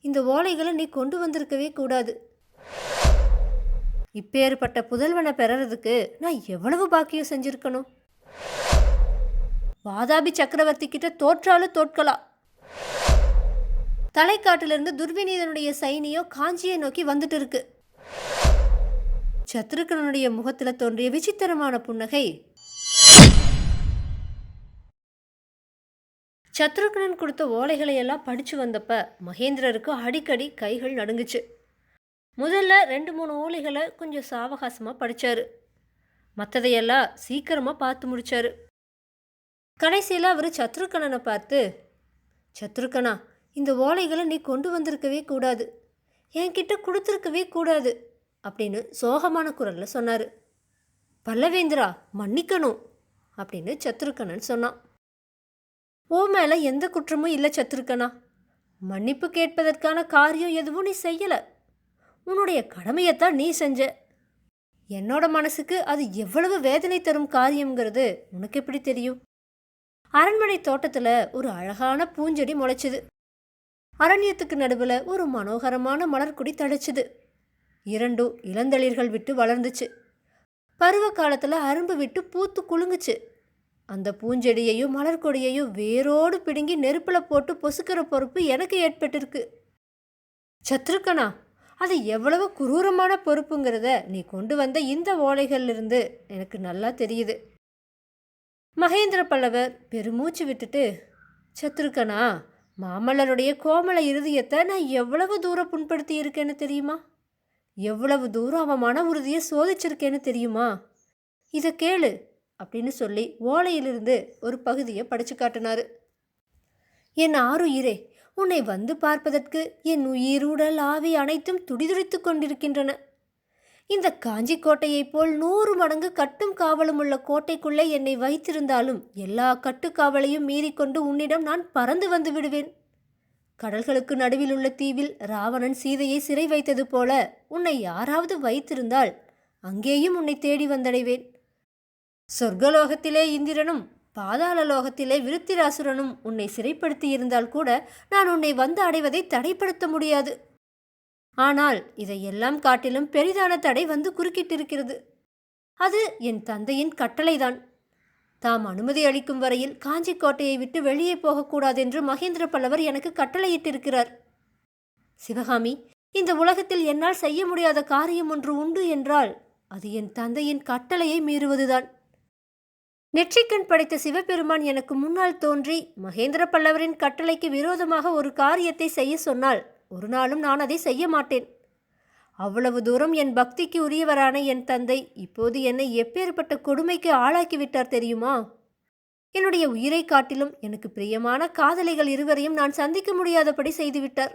இந்த ஓலைகளை நீ கொண்டு வந்திருக்கவே கூடாது. இப்பேற்பட்ட புதல்வனை பெறறதுக்கு நான் எவ்வளவு பாக்கியம் செஞ்சிருக்கணும்? வாதாபி சக்கரவர்த்தி கிட்ட தோற்றாலும் தோற்கலாம். தலைக்காட்டிலிருந்து துர்விநீதனுடைய சைனியம் காஞ்சியை நோக்கி வந்துட்டு இருக்கு. சத்ருக்கனுடைய முகத்தில் தோன்றிய விசித்திரமான புன்னகை சத்ருக்னன் கொடுத்த ஓலைகளை எல்லாம் படிச்சு வந்தப்ப மகேந்திரருக்கு அடிக்கடி கைகள் நடுங்குச்சு. முதல்ல ரெண்டு மூணு ஓலைகளை கொஞ்சம் சாவகாசமாக படித்தார் மற்றதையெல்லாம் சீக்கிரமாக பார்த்து முடித்தார் கடைசியில் அவர் சத்ருக்கணனை பார்த்து சத்ருக்கணா இந்த ஓலைகளை நீ கொண்டு வந்திருக்கவே கூடாது. என்கிட்ட கொடுத்துருக்கவே கூடாது. அப்படின்னு சோகமான குரலில் சொன்னார். பல்லவேந்திரா மன்னிக்கணும். அப்படின்னு சத்ருக்கணன் சொன்னான். ஓ மேலே எந்த குற்றமும் இல்லை சத்துருக்கனா மன்னிப்பு கேட்பதற்கான காரியம் எதுவும் நீ செய்யலை. உன்னுடைய கடமையைத்தான் நீ செஞ்ச. என்னோட மனசுக்கு அது எவ்வளவு வேதனை தரும் காரியம்ங்கிறது உனக்கு எப்படி தெரியும்? அரண்மனை தோட்டத்தில் ஒரு அழகான பூஞ்செடி முளைச்சுது. அரண்யத்துக்கு நடுவில் ஒரு மனோகரமான மலர்குடி தழைச்சுது. இரண்டும் இளந்தளிர்கள் விட்டு வளர்ந்துச்சு. பருவ காலத்தில் அரும்பு விட்டு பூத்து குலுங்குச்சு. அந்த பூஞ்செடியையும் மலர்கொடியையும் வேரோடு பிடுங்கி நெருப்பில் போட்டு பொசுக்கிற பொறுப்பு எனக்கு ஏற்பட்டிருக்கு. சத்ருக்கனா அது எவ்வளவு குரூரமான பொறுப்புங்கிறத நீ கொண்டு வந்த இந்த ஓலைகளிலிருந்து எனக்கு நல்லா தெரியுது. மகேந்திர பல்லவர் பெருமூச்சு விட்டுட்டு சத்ருக்கனா மாமல்லருடைய கோமள இருதயத்தை நான் எவ்வளவு தூரம் புண்படுத்தி இருக்கேன்னு தெரியுமா? எவ்வளவு தூரம் அவன் மன உறுதியை சோதிச்சிருக்கேன்னு தெரியுமா? இதை கேளு. அப்படின்னு சொல்லி ஓலையிலிருந்து ஒரு பகுதியை படிச்சு காட்டினாரு. என் ஆறுயிரே உன்னை வந்து பார்ப்பதற்கு என் உயிருடல் ஆவி அனைத்தும் துடிதுடித்துக் கொண்டிருக்கின்றன. இந்த காஞ்சி கோட்டையைப் போல் நூறு மடங்கு கட்டும் காவலும் உள்ள கோட்டைக்குள்ளே என்னை வைத்திருந்தாலும் எல்லா கட்டுக்காவலையும் மீறிக்கொண்டு உன்னிடம் நான் பறந்து வந்து விடுவேன். கடல்களுக்கு நடுவில் உள்ள தீவில் ராவணன் சீதையை சிறை வைத்தது போல உன்னை யாராவது வைத்திருந்தால் அங்கேயும் உன்னை தேடி வந்தடைவேன். சொர்க்கலோகத்திலே இந்திரனும் பாதாள லோகத்திலே விருத்திராசுரனும் உன்னை சிறைப்படுத்தி இருந்தால் கூட நான் உன்னை வந்து அடைவதை தடைப்படுத்த முடியாது. ஆனால் இதையெல்லாம் காட்டிலும் பெரிதான தடை வந்து குறுக்கிட்டிருக்கிறது. அது என் தந்தையின் கட்டளைதான். தாம் அனுமதி அளிக்கும் வரையில் காஞ்சி கோட்டையை விட்டு வெளியே போகக்கூடாதென்று மகேந்திர பல்லவர் எனக்கு கட்டளையிட்டிருக்கிறார். சிவகாமி இந்த உலகத்தில் என்னால் செய்ய முடியாத காரியம் ஒன்று உண்டு என்றால் அது என் தந்தையின் கட்டளையை மீறுவதுதான். நெற்றிக்கண் படைத்த சிவபெருமான் எனக்கு முன்னால் தோன்றி மகேந்திர பல்லவரின் கட்டளைக்கு விரோதமாக ஒரு காரியத்தை செய்ய சொன்னால் ஒரு நாளும் நான் அதை செய்ய மாட்டேன். அவ்வளவு தூரம் என் பக்திக்கு உரியவரான என் தந்தை இப்போது என்னை எப்பேற்பட்ட கொடுமைக்கு ஆளாக்கிவிட்டார் தெரியுமா? என்னுடைய உயிரை காட்டிலும் எனக்கு பிரியமான காதலிகள் இருவரையும் நான் சந்திக்க முடியாதபடி செய்துவிட்டார்.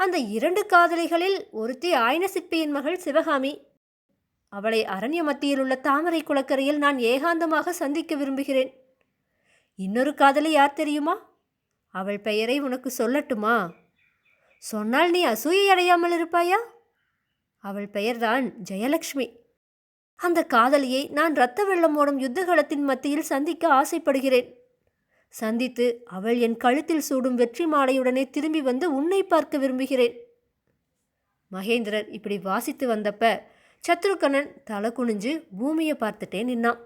அந்த இரண்டு காதலிகளில் ஒருத்தி ஆயன சிற்பியின் மகள் சிவகாமி அவளை அரண்ய மத்தியில் உள்ள தாமரை குளக்கரையில் நான் ஏகாந்தமாக சந்திக்க விரும்புகிறேன். இன்னொரு காதலி யார் தெரியுமா? அவள் பெயரை உனக்கு சொல்லட்டுமா? சொன்னால் நீ அசூயை அடையாமல் இருப்பாயா? அவள் பெயர்தான் ஜெயலக்ஷ்மி. அந்த காதலியை நான் இரத்த வெள்ளம் ஓடும் யுத்தகலத்தின் மத்தியில் சந்திக்க ஆசைப்படுகிறேன். சந்தித்து அவள் என் கழுத்தில் சூடும் வெற்றி மாலையுடனே திரும்பி வந்து உன்னை பார்க்க விரும்புகிறேன். மகேந்திரர் இப்படி வாசித்து வந்தப்ப சத்ருகனன் தலை குனிஞ்சு பூமியை பார்த்துட்டே நின்னான்.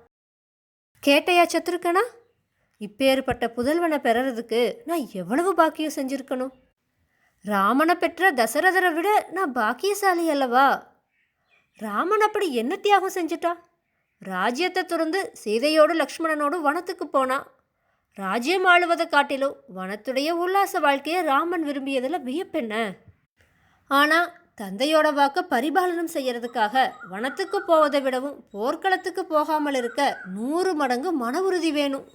கேட்டையா சத்ருகனா இப்பேற்பட்ட புதல்வனை பெறறதுக்கு நான் எவ்வளவு பாக்கியம் செஞ்சுருக்கணும்? ராமனை பெற்ற தசரதரை விட நான் பாக்கியசாலி அல்லவா? ராமன் அப்படி என்ன தியாகம் செஞ்சிட்டா? ராஜ்யத்தை துறந்து சீதையோடு லக்ஷ்மணனோடு வனத்துக்கு போனான் ராஜ்யம் ஆளுவதை காட்டிலும் வனத்துடைய உல்லாச வாழ்க்கையை ராமன் விரும்பியதில் வியப்பென்ன? ஆனால் தந்தையோட வாக்க பரிபாலனம் செய்யறதுக்காக வனத்துக்கு போவதை விடவும் போர்க்களத்துக்கு போகாமல் இருக்க நூறு மடங்கு மன உறுதி வேணும்.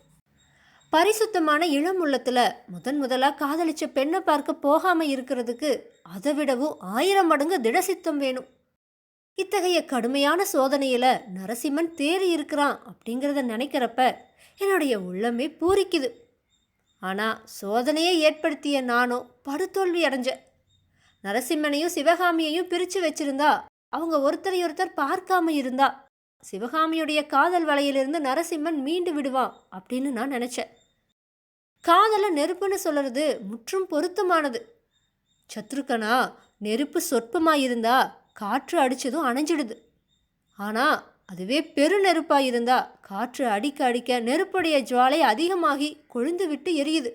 பரிசுத்தமான இளம் உள்ளத்தில் முதன் முதலாக காதலிச்ச பெண்ணை பார்க்க போகாமல் இருக்கிறதுக்கு அதை விடவும் ஆயிரம் மடங்கு திடசித்தம் வேணும். இத்தகைய கடுமையான சோதனையில் நரசிம்மன் தேறி இருக்கிறான் அப்படிங்கிறத நினைக்கிறப்ப என்னுடைய உள்ளமே பூரிக்குது. ஆனால் சோதனையை ஏற்படுத்திய நானோ படுதோல்வி அடைஞ்சேன் நரசிம்மனையும் சிவகாமியையும் பிரித்து வச்சிருந்தா அவங்க ஒருத்தரை ஒருத்தர் பார்க்காம இருந்தா. சிவகாமியுடைய காதல் வலையிலிருந்து நரசிம்மன் மீண்டு விடுவான் அப்படின்னு நான் நினச்சேன். காதலை நெருப்புன்னு சொல்கிறது முற்றும் பொருத்தமானது. சத்ருக்கனா நெருப்பு சொற்பமாக இருந்தா காற்று அடித்ததும் அணைஞ்சிடுது. ஆனால் அதுவே பெரு நெருப்பாக இருந்தா காற்று அடிக்க அடிக்க நெருப்புடைய ஜுவாலை அதிகமாகி கொழுந்து விட்டு எரியுது.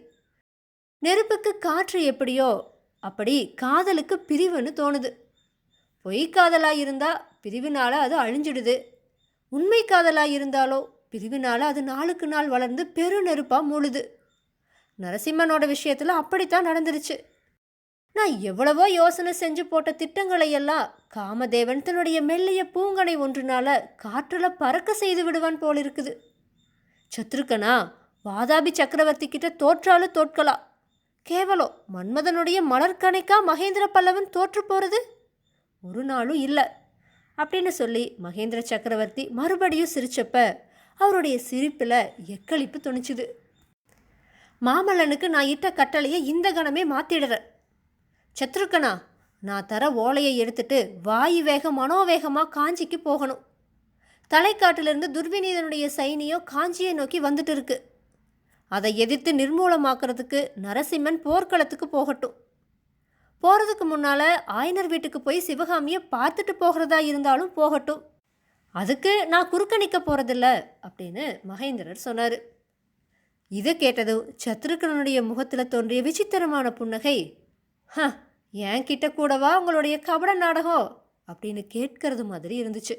நெருப்புக்கு காற்று எப்படியோ அப்படி காதலுக்கு பிரிவுன்னு தோணுது. பொய் காதலாக இருந்தால் பிரிவினால் அது அழிஞ்சிடுது. உண்மை காதலாக இருந்தாலோ பிரிவினால் அது நாளுக்கு நாள் வளர்ந்து பெரு நெருப்பாக மூழுது. நரசிம்மனோட விஷயத்தில் அப்படித்தான் நடந்துருச்சு. நான் எவ்வளவோ யோசனை செஞ்சு போட்ட திட்டங்களை எல்லாம் காமதேவன் தன்னுடைய மெல்லிய பூங்கனை ஒன்றினால காற்றில் பறக்க செய்து விடுவான் போல் இருக்குது சத்ருக்கனா வாதாபி சக்கரவர்த்தி கிட்ட தோற்றாலும் தோற்கலாம். கேவலம் மன்மதனுடைய மலர்கணைக்கா மகேந்திர பல்லவன் தோற்று போகிறது ஒரு நாளும் இல்லை. அப்படின்னு சொல்லி மகேந்திர சக்கரவர்த்தி மறுபடியும் சிரிச்சப்ப அவருடைய சிரிப்பில் எக்களிப்பு துணிச்சுது மாமல்லனுக்கு நான் இட்ட கட்டளையை இந்த கணமே மாற்றிடுறேன் சத்ருக்கனா நான் தர ஓலையை எடுத்துட்டு வாயு வேகம் மனோவேகமாக காஞ்சிக்கு போகணும். தலைக்காட்டிலிருந்து துர்விநீதனுடைய சைனியம் காஞ்சியை நோக்கி வந்துட்டு இருக்குது அதை எதிர்த்து நிர்மூலமாக்குறதுக்கு நரசிம்மன் போர்க்களத்துக்கு போகட்டும். போகிறதுக்கு முன்னால் ஆயனர் வீட்டுக்கு போய் சிவகாமியை பார்த்துட்டு போகிறதா இருந்தாலும் போகட்டும். அதுக்கு நான் குறுக்க நிற்க போகிறதில்ல அப்படின்னு மகேந்திரர் சொன்னார். இதை கேட்டதும் சத்ருக்கனுடைய முகத்தில் தோன்றிய விசித்திரமான புன்னகை ஹ என் கிட்ட கூடவா உங்களுடைய கபட நாடகம்? அப்படின்னு கேட்கறது மாதிரி இருந்துச்சு.